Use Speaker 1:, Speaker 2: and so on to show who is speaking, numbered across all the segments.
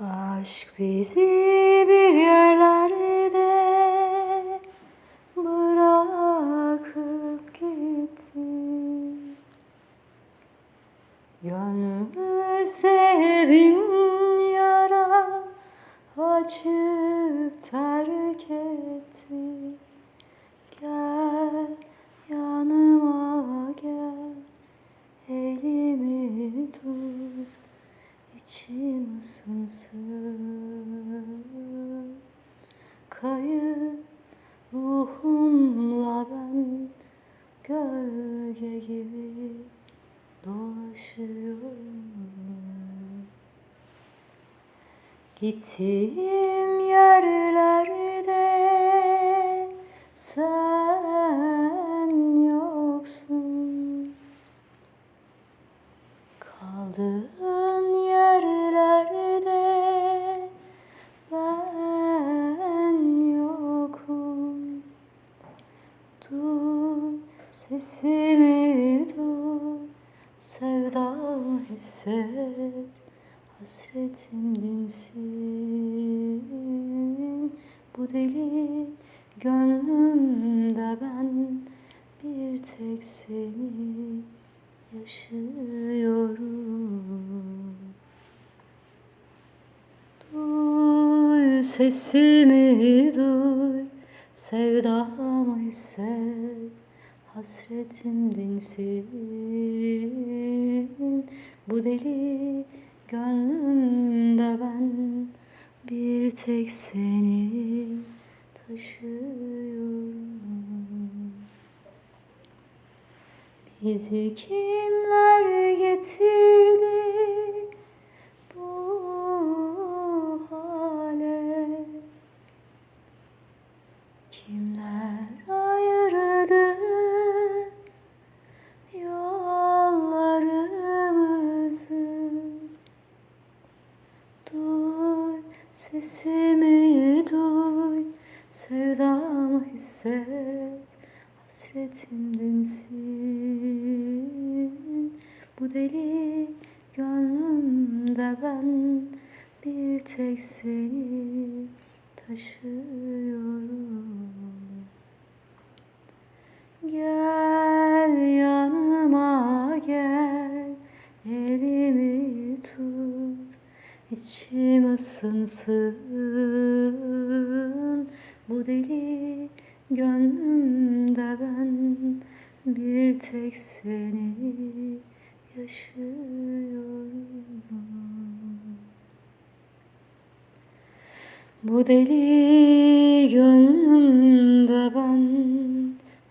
Speaker 1: Aşk bizi bir yerlerde bırakıp gitti. Gönlümüzde bin yara açıp terk etti. Gel yanıma gel, elimi tut, ısınsın. Kayıp ruhumla ben gölge gibi dolaşıyorum. Gittiğim yerlerde sen yoksun. Kaldığın sesimi duy, sevdamı hisset. Hasretim dinsin bu deli gönlümde ben bir tek seni yaşıyorum. Duy sesimi duy, sevdamı hisset, hasretim dinsin. Bu deli gönlümde ben bir tek seni taşıyorum. Bizi kimler getirdi bu hale? Kimler sesimi duy, sevdamı hisset, hasretim dinsin. Bu deli gönlümde ben bir tek seni taşıyorum. Gel yanıma gel, elimi tut, içim ısınsın. Bu deli gönlümde ben bir tek seni yaşıyorum. Bu deli gönlümde ben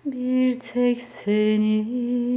Speaker 1: bir tek seni